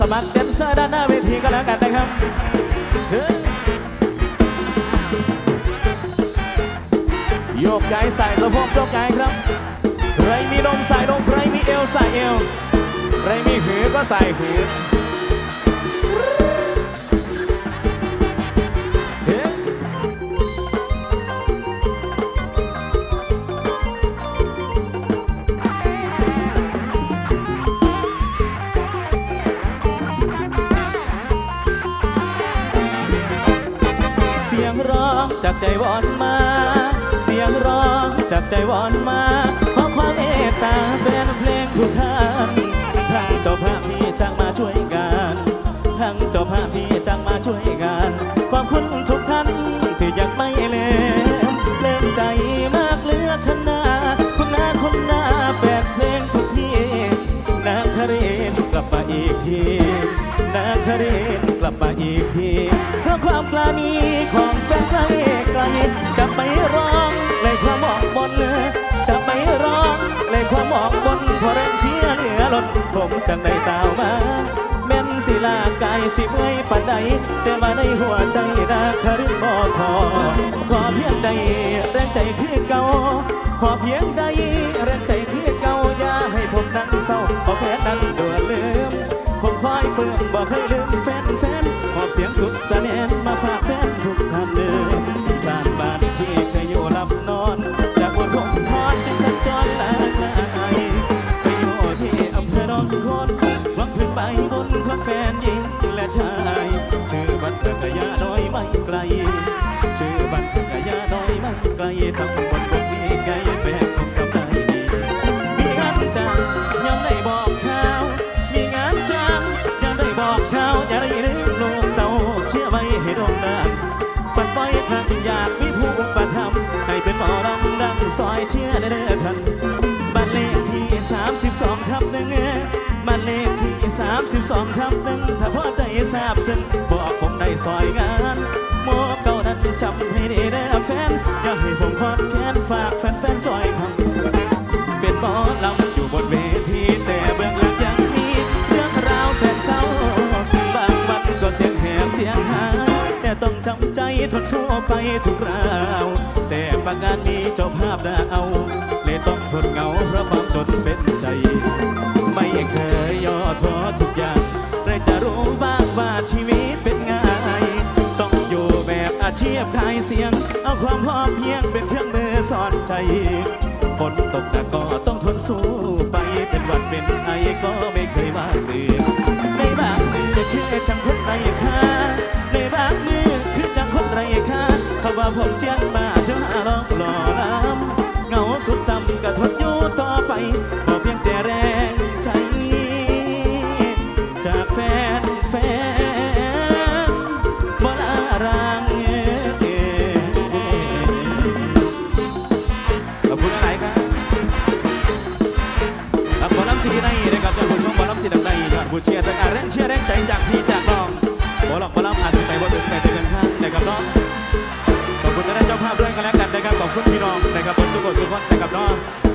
สมัครแดนเซอร์ด้านหน้าเวทีก็แล้วกันนะครับโยกย้ายใส่สะโพกโยกย้ายครับ ใครมีนมใส่นมใครมีเอวใส่เอว ใครมีหือก็ใส่หือ ร้องจากใจวอนมา เสียงร้องจากใจวอนมา ขอความเมตตาแฟนเพลงทุกท่านทางเจ้าภาพที่จ้างมาช่วยกันทางเจ้าภาพที่จ้างมาช่วยกันขอบคุณทุกท่านที่ยังไม่ลืมเล่มใจมากเลือขนาคุณนาคุณนาแฟนเพลงทุกที่นาคาเรนกลับมาอีกทีนาคาเรนกลับมาอีกทีเพราะความปราณีของ แฟนไกลไกลจะไม่ร้องเลยความหมอกบนจะไม่ร้องเลยความหมอกบนเพราะแรงเชียร์เหลือล้นผมจังได้ตาวมาแม่นสิลากายสิเมื่อยปันใดแต่มาในหัวใจนาคารินบ่พอขอเพียงใดแรงใจคือเก่าขอเพียงใดแรงใจคือเก่าอย่าให้ผมนั่งเศร้าขอแฟนนั่งด่ แฟนหญิงและชายชื่อบันเทิงกยาน้อยไม่ไกล ชื่อบันเทิงกยาน้อยไม่ไกลตำบลบกนี้ไกลแฟนคงจำได้ดีมีงานจ้างยังได้บอกข่าวมีงานจ้างยังได้บอกข่าวอย่าได้ลืมลูกเตาเชื่อไว้ให้ด่งดังฝันไว้ครั้งอยากมีผู้ประทับให้เป็นหมอรำดังซอยเชื่อได้เด้อท่านบ้านเลขที่ 32ทับหนึ่ง บ้านเลขที่32ทับหนึ่งถ้าพอใจทราบซึ้งบอกผมได้ซอยงานโมบเก่านั้นจำให้ดีเด้แฟน อย่าให้ผมคอนแค้นฝากแฟนๆซอยคำเป็นหมอลำอยู่บนเวทีแต่เบื้องหลังยังมีเรื่องราวแสนเศร้าบางวันก็เสียงแหบเสียงหายแต่ต้องจำใจทนสู้ไปทุกราวแต่ประการมีเจ้าภาพดาเลยต้องทนเหงาเพราะความจนเป็น ชีพขายเสียง เอาความพอเพียงเป็นเครื่องมือสอนใจ ฝนตกหนักก็ต้องทนสู้ไปเป็นวัดเป็นไอก็ไม่เคยว่าเรือในบางมือคือจังคนไรค่าในบางมือคือจังคนไรค่าเขาว่าผมเจียงมาเท่าหาลองหล่อล้ำเงาสุดซ้ำก็ทนอยู่ต่อไป บคุณอะไรครับครับหมอลำสีในนะครับยอดผู้ชมหมอลำสีดังในยอดผู้เชียร์ต่างแรงเชียร์แรงใจจากพี่จากน้องหมอลำหมอลำอาจสิไปบ่ถึงแต่ถึงกันข้างนะครับน้องขอบคุณท่านเจ้าภาพด้วยกันแล้วกันนะครับขอบคุณพี่น้องนะครับบนสุขสุขนะครับน้อง